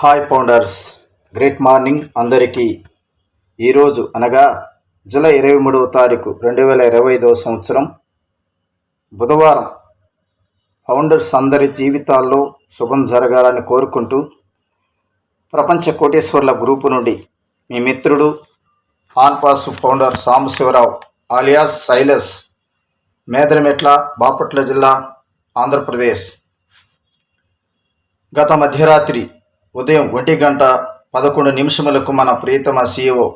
Hi founders great morning అందరికీ. ఈరోజు అనగా జూలై ఇరవై మూడవ తారీఖు రెండు వేల ఇరవై ఐదవ సంవత్సరం. బుధవారం ఫౌండర్స్ అందరి జీవితాల్లో శుభం జరగాలని కోరుకుంటూ ప్రపంచ కోటేశ్వర్ల గ్రూపు నుండి మీ మిత్రుడు ఆన్పాస్ founder Sambasivarao alias Silas Medarametla Bapatla జిల్లా ఆంధ్రప్రదేశ్. గత మధ్యరాత్రి ఉదయం ఒంటి గంట పదకొండు నిమిషములకు మన ప్రియతమ సీఈఓ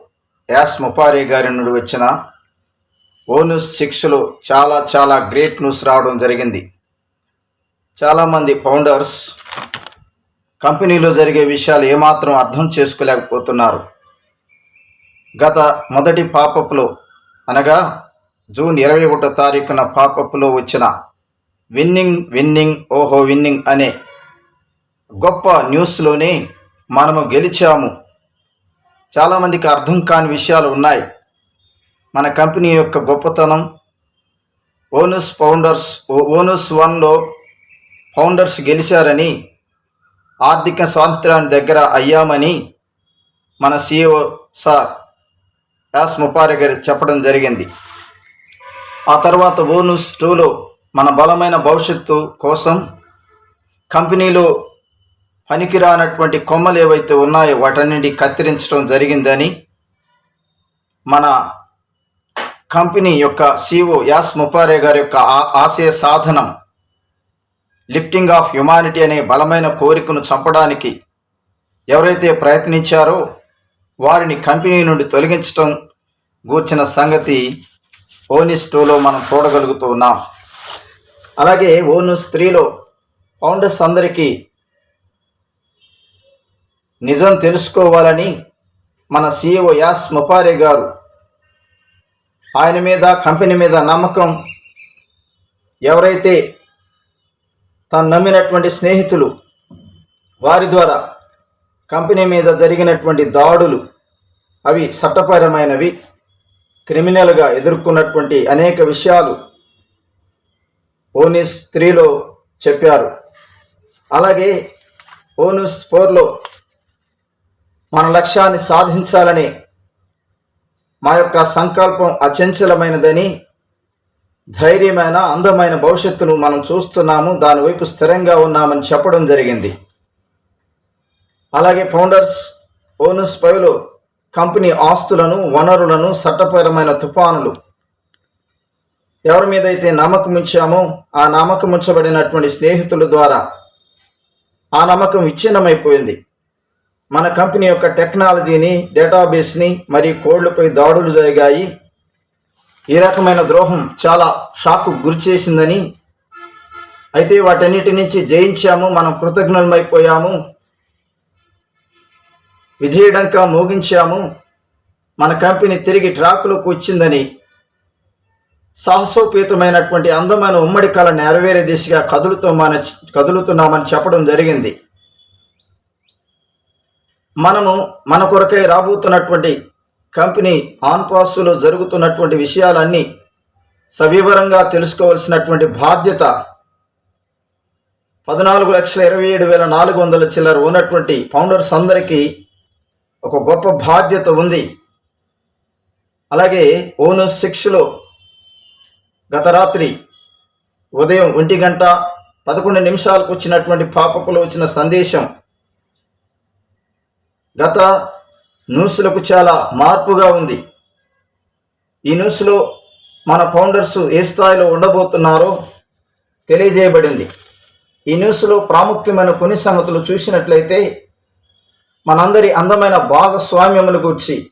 యాస్ ముపారి గారి నుండి వచ్చిన ఓనస్ సిక్స్లో చాలా చాలా గ్రేట్ న్యూస్ రావడం జరిగింది. చాలామంది ఫౌండర్స్ కంపెనీలో జరిగే విషయాలు ఏమాత్రం అర్థం చేసుకోలేకపోతున్నారు. గత మొదటి పాపప్లో అనగా జూన్ ఇరవై ఒకటో తారీఖున పాపప్లో వచ్చిన విన్నింగ్ విన్నింగ్ ఓహో విన్నింగ్ అనే గొప్ప న్యూస్లోనే మనము గెలిచాము. చాలామందికి అర్థం కాని విషయాలు ఉన్నాయి. మన కంపెనీ యొక్క గొప్పతనం ఓనస్ ఫౌండర్స్ ఓనస్ వన్లో ఫౌండర్స్ గెలిచారని ఆర్థిక స్వాతంత్రాన్ని దగ్గర అయ్యామని మన సిఇఓ సార్ యాస్ ముపారి గారు చెప్పడం జరిగింది. ఆ తర్వాత ఓనస్ టూలో మన బలమైన భవిష్యత్తు కోసం కంపెనీలో పనికిరానటువంటి కొమ్మలు ఏవైతే ఉన్నాయో వాటన్నింటి కత్తిరించడం జరిగిందని మన కంపెనీ యొక్క సిఓ యాస్ ముపారే గారి యొక్క ఆ- ఆశయ సాధనం లిఫ్టింగ్ ఆఫ్ హ్యుమానిటీ అనే బలమైన కోరికను చంపడానికి ఎవరైతే ప్రయత్నించారో వారిని కంపెనీ నుండి తొలగించడం గూర్చిన సంగతి ఓనిస్ టూలో మనం చూడగలుగుతూ ఉన్నాం. అలాగే ఓను స్త్రీలో ఫౌండర్స్ అందరికీ నిజం తెలుసుకోవాలని మన సీఈఓ యాస్ ముపారే గారు. ఆయన మీద కంపెనీ మీద నమ్మకం ఎవరైతే తను నమ్మినటువంటి స్నేహితులు వారి ద్వారా కంపెనీ మీద జరిగినటువంటి దాడులు అవి చట్టపరమైనవి క్రిమినల్గా ఎదుర్కొన్నటువంటి అనేక విషయాలు ఓనిస్ త్రీలో చెప్పారు. అలాగే ఓనిస్ ఫోర్లో మన లక్ష్యాన్ని సాధించాలని మా యొక్క సంకల్పం అచంచలమైనదని ధైర్యమైన అందమైన భవిష్యత్తును మనం చూస్తున్నాము. దాని వైపు స్థిరంగా ఉన్నామని చెప్పడం జరిగింది. అలాగే ఫౌండర్స్ ఓనస్ పైలు కంపెనీ ఆస్తులను వనరులను చట్టపరమైన తుఫానులు ఎవరి మీద అయితే నమ్మకం ఇచ్చామో ఆ నమ్మకం ఉంచబడినటువంటి స్నేహితుల ద్వారా ఆ నమ్మకం విచ్ఛిన్నమైపోయింది. మన కంపెనీ యొక్క టెక్నాలజీని డేటాబేస్ని మరియు కోడ్లపై దాడులు జరిగాయి. ఈ రకమైన ద్రోహం చాలా షాక్ గురి చేసిందని అయితే వాటన్నిటి నుంచి జయించాము. మనం కృతజ్ఞులమైపోయాము. విజయడంక మోగించాము. మన కంపెనీ తిరిగి ట్రాక్లోకి వచ్చిందని సాహసోపేతమైనటువంటి అందమైన ఉమ్మడి కళ నెరవేరే దిశగా కదులుతామని కదులుతున్నామని చెప్పడం జరిగింది. మనము మన కొరకై రాబోతున్నటువంటి కంపెనీ ఆన్ ఆన్పాస్లో జరుగుతున్నటువంటి విషయాలన్నీ సవివరంగా తెలుసుకోవాల్సినటువంటి బాధ్యత పద్నాలుగు లక్షల ఇరవై ఏడు వేల నాలుగు వందల చిల్లర ఉన్నటువంటి ఫౌండర్స్ అందరికీ ఒక గొప్ప బాధ్యత ఉంది. అలాగే ఓనస్ సిక్స్లో గత రాత్రి ఉదయం ఒంటి గంట పదకొండు నిమిషాలకు వచ్చినటువంటి పాపకులు వచ్చిన సందేశం గత న్యూస్లకు చాలా మార్పుగా ఉంది. ఈ న్యూస్లో మన ఫౌండర్స్ ఏ స్థాయిలో ఉండబోతున్నారో తెలియజేయబడింది. ఈ న్యూస్లో ప్రాముఖ్యమైన కొన్ని సంగతులు చూసినట్లయితే మనందరి అందమైన భాగస్వామ్యములు గురించి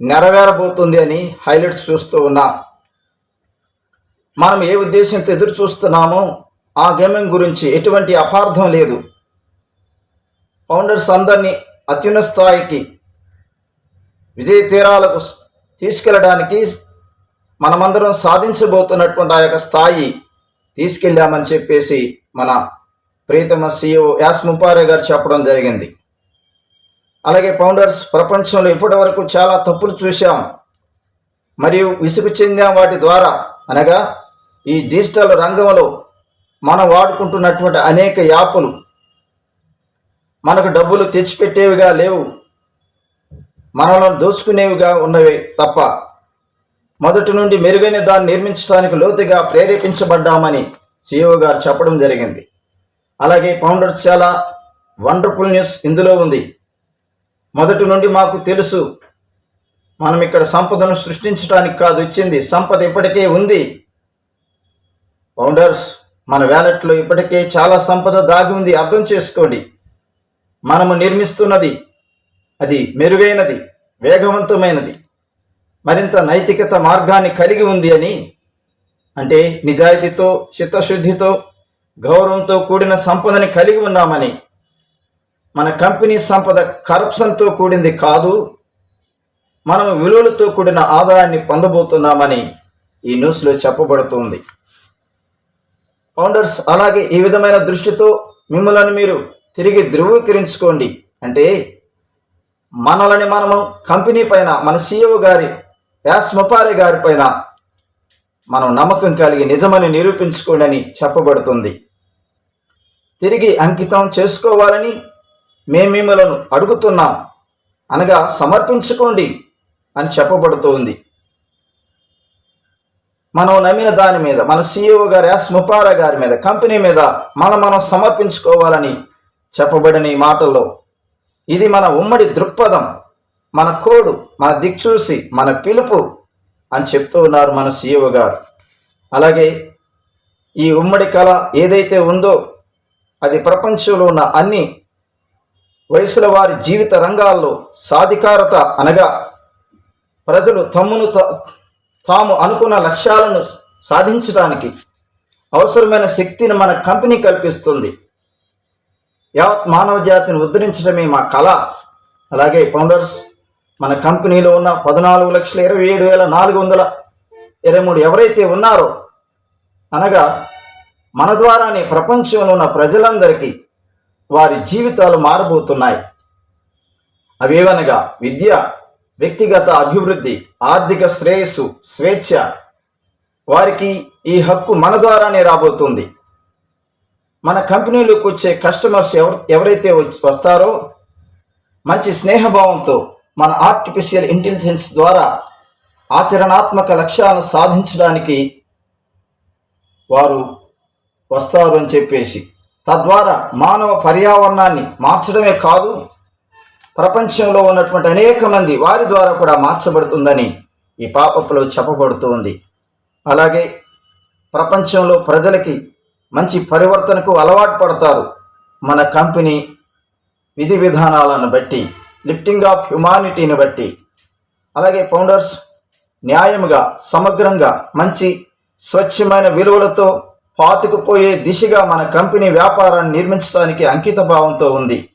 నెరవేరబోతుంది అని హైలైట్స్ చూస్తూ ఉన్నాం. మనం ఏ ఉద్దేశంతో ఎదురు చూస్తున్నామో ఆ గేమింగ్ గురించి ఎటువంటి అపార్థం లేదు. ఫౌండర్స్ అందరినీ అత్యున్నత స్థాయికి విజయ తీరాలకు తీసుకెళ్ళడానికి మనమందరం సాధించబోతున్నటువంటి ఆ యొక్క స్థాయి తీసుకెళ్ళామని చెప్పేసి మన ప్రీతమ సిఇఓ యాస్ ముపారే గారు చెప్పడం జరిగింది. అలాగే ఫౌండర్స్ ప్రపంచంలో ఇప్పటి వరకు చాలా తప్పులు చూశాం. మరియు విసుగు చెందాం వాటి ద్వారా అనగా ఈ డిజిటల్ రంగంలో మనం వాడుకుంటున్నటువంటి అనేక యాపులు మనకు డబ్బులు తెచ్చిపెట్టేవిగా లేవు. మనలను దోచుకునేవిగా ఉన్నవి తప్ప మొదటి నుండి మెరుగైన దాన్ని నిర్మించడానికి లోతుగా ప్రేరేపించబడ్డామని సిఇఓ గారు చెప్పడం జరిగింది. అలాగే ఫౌండర్ చాలా వండర్ఫుల్ న్యూస్ ఇందులో ఉంది. మొదటి నుండి మాకు తెలుసు మనం ఇక్కడ సంపదను సృష్టించడానికి కాదు వచ్చింది సంపద ఇప్పటికే ఉంది. ఫౌండర్స్ మన వ్యాలెట్లో ఇప్పటికే చాలా సంపద దాగి ఉంది అర్థం చేసుకోండి. మనము నిర్మిస్తున్నది. అది మెరుగైనది వేగవంతమైనది. మరింత నైతికత మార్గాన్ని కలిగి ఉంది అని అంటే నిజాయితీతో చిత్తశుద్ధితో గౌరవంతో కూడిన సంపదని కలిగి ఉన్నామని. మన కంపెనీ సంపద కరప్షన్తో కూడింది కాదు మనం విలువలతో కూడిన ఆదాయాన్ని పొందబోతున్నామని ఈ న్యూస్లో చెప్పబడుతుంది. ఫౌండర్స్ అలాగే ఈ విధమైన దృష్టితో మిమ్మల్ని మీరు తిరిగి ధృవీకరించుకోండి. అంటే మనలని మనము కంపెనీ పైన మన సీఈఓ గారి యాస్ మొపారే గారి పైన మనం నమ్మకం కలిగి నిజమని నిరూపించుకోండి అని చెప్పబడుతుంది. తిరిగి అంకితం చేసుకోవాలని మేము మిమ్మలను అడుగుతున్నాం. అనగా సమర్పించుకోండి అని చెప్పబడుతోంది. మనం నమ్మిన దాని మీద మన సీఈఓ గారి యాస్ ముపారా గారి మీద కంపెనీ మీద మనం మనం సమర్పించుకోవాలని చెప్పబడిన ఈ మాటల్లో. ఇది మన ఉమ్మడి దృక్పథం మన కోడు మన దిక్చూసి మన పిలుపు అని చెప్తూ ఉన్నారు మన సీఈఓ గారు. అలాగే ఈ ఉమ్మడి కళ ఏదైతే ఉందో అది ప్రపంచంలో ఉన్న అన్ని వయసుల వారి జీవిత రంగాల్లో సాధికారత అనగా ప్రజలు తమ్మును తా- తాము అనుకున్న లక్ష్యాలను సాధించడానికి అవసరమైన శక్తిని మన కంపెనీ కల్పిస్తుంది. యావత్ మానవ జాతిని ఉద్ధరించడమే మా కళ. అలాగే ఫౌండర్స్ మన కంపెనీలో ఉన్న పద్నాలుగు లక్షల ఇరవై ఏడు వేల నాలుగు వందల ఇరవై మూడు ఎవరైతే ఉన్నారో అనగా మన ద్వారానే ప్రపంచంలో ఉన్న ప్రజలందరికీ వారి జీవితాలు మారబోతున్నాయి. అవేవనగా విద్య వ్యక్తిగత అభివృద్ధి ఆర్థిక శ్రేయస్సు స్వేచ్ఛ వారికి ఈ హక్కు మన ద్వారానే రాబోతుంది. మన కంపెనీలోకి వచ్చే కస్టమర్స్ ఎవరు ఎవరైతే వచ్చి- వస్తారో మంచి స్నేహభావంతో మన ఆర్టిఫిషియల్ ఇంటెలిజెన్స్ ద్వారా ఆచరణాత్మక లక్ష్యాలను సాధించడానికి వారు వస్తారు అని చెప్పేసి తద్వారా మానవ పర్యావరణాన్ని మార్చడమే కాదు ప్రపంచంలో ఉన్నటువంటి అనేక మంది వారి ద్వారా కూడా మార్చబడుతుందని ఈ పాపపులో చెప్పబడుతుంది. అలాగే ప్రపంచంలో ప్రజలకి మంచి పరివర్తనకు అలవాటు పడతారు. మన కంపెనీ విధి విధానాలను బట్టి లిఫ్టింగ్ ఆఫ్ హ్యుమానిటీని బట్టి అలాగే ఫౌండర్స్ న్యాయముగా సమగ్రంగా మంచి స్వచ్ఛమైన విలువలతో పాతుకుపోయే దిశగా మన కంపెనీ వ్యాపారాన్ని నిర్మించడానికి అంకిత భావంతో ఉంది.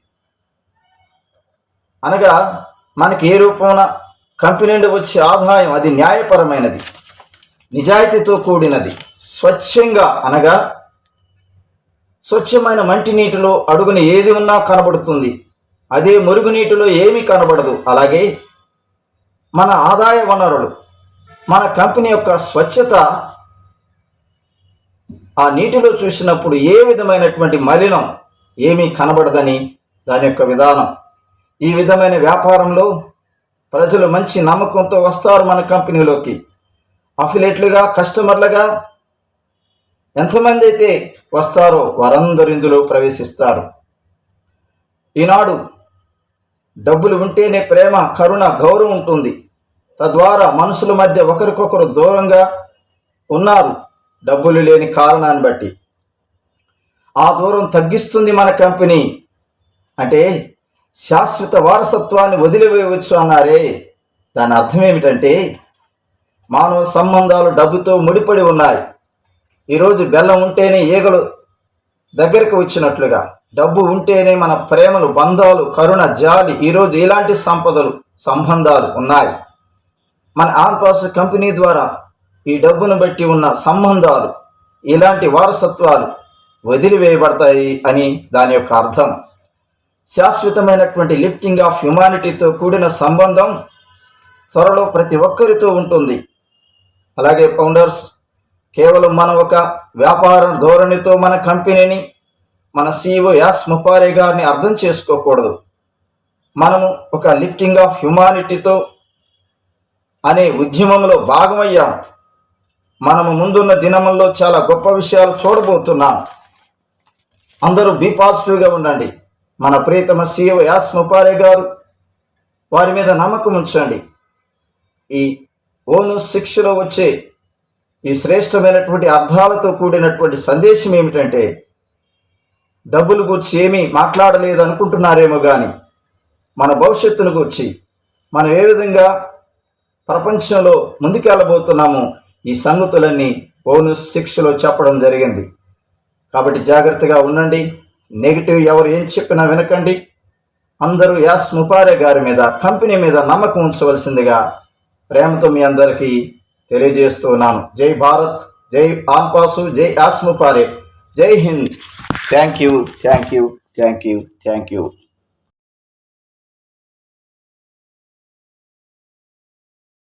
అనగా మనకి ఏ రూపమున కంపెనీ నుండి వచ్చే ఆదాయం అది న్యాయపరమైనది. నిజాయితీతో కూడినది. స్వచ్ఛంగా అనగా స్వచ్ఛమైన మంటి నీటిలో అడుగున ఏది ఉన్నా కనబడుతుంది. అదే మురుగునీటిలో ఏమీ కనబడదు. అలాగే మన ఆదాయ వనరులు మన కంపెనీ యొక్క స్వచ్ఛత ఆ నీటిలో చూసినప్పుడు ఏ విధమైనటువంటి మలినం ఏమీ కనబడదని దాని యొక్క విధానం. ఈ విధమైన వ్యాపారంలో ప్రజలు మంచి నమ్మకంతో వస్తారు మన కంపెనీలోకి. అఫిలేట్లుగా కస్టమర్లుగా ఎంతమంది అయితే వస్తారో వారందరూ ఇందులో ప్రవేశిస్తారు. ఈనాడు డబ్బులు ఉంటేనే ప్రేమ కరుణ గౌరవం ఉంటుంది. తద్వారా మనుషుల మధ్య ఒకరికొకరు దూరంగా ఉన్నారు. డబ్బులు లేని కారణాన్ని బట్టి. ఆ దూరం తగ్గిస్తుంది మన కంపెనీ. అంటే శాశ్వత వారసత్వాన్ని వదిలివేయవచ్చు అన్నారే. దాని అర్థం ఏమిటంటే మానవ సంబంధాలు డబ్బుతో ముడిపడి ఉన్నాయి. ఈరోజు బెల్లం ఉంటేనే ఈగలు దగ్గరికి వచ్చినట్లుగా డబ్బు ఉంటేనే మన ప్రేమలు బంధాలు కరుణ జాలి ఈరోజు ఇలాంటి సంపదలు సంబంధాలు ఉన్నాయి. మన ఆన్పాస్ కంపెనీ ద్వారా ఈ డబ్బును బట్టి ఉన్న సంబంధాలు ఇలాంటి వారసత్వాలు వదిలివేయబడతాయి అని దాని యొక్క అర్థం. శాశ్వతమైనటువంటి లిఫ్టింగ్ ఆఫ్ హ్యుమానిటీతో కూడిన సంబంధం త్వరలో ప్రతి ఒక్కరితో ఉంటుంది. అలాగే ఫౌండర్స్ కేవలం మన ఒక వ్యాపార ధోరణితో మన కంపెనీని మన సీఈఓ యాస్ ముపారే గారిని అర్థం చేసుకోకూడదు. మనము ఒక లిఫ్టింగ్ ఆఫ్ హ్యుమానిటీతో అనే ఉద్యమంలో భాగమయ్యాం. మనము ముందున్న దినముల్లో చాలా గొప్ప విషయాలు చూడబోతున్నాం. అందరూ బీ పాజిటివ్గా ఉండండి. మన ప్రియతమ సీఎం యాస్ ముపారే గారు వారి మీద నమ్మకం ఉంచండి. ఈ ఓను శిక్షలో వచ్చే ఈ శ్రేష్టమైనటువంటి అర్థాలతో కూడినటువంటి సందేశం ఏమిటంటే డబ్బులు గురించి ఏమీ మాట్లాడలేదు అనుకుంటున్నారేమో కానీ మన భవిష్యత్తును గురించి మనం ఏ విధంగా ప్రపంచంలో ముందుకెళ్ళబోతున్నామో ఈ సంగతులన్నీ బోనస్ శిక్షలో చెప్పడం జరిగింది. కాబట్టి జాగ్రత్తగా ఉండండి. నెగిటివ్ ఎవరు ఏం చెప్పినా వినకండి. అందరూ యాస్ ముపారే గారి మీద కంపెనీ మీద నమ్మకం ఉంచవలసిందిగా ప్రేమతో మీ అందరికీ తెలియజేస్తున్నాను జై భారత్ జై ఆన్పాసు జై యాస్ ముపారే జై Hind thank you thank you thank you thank you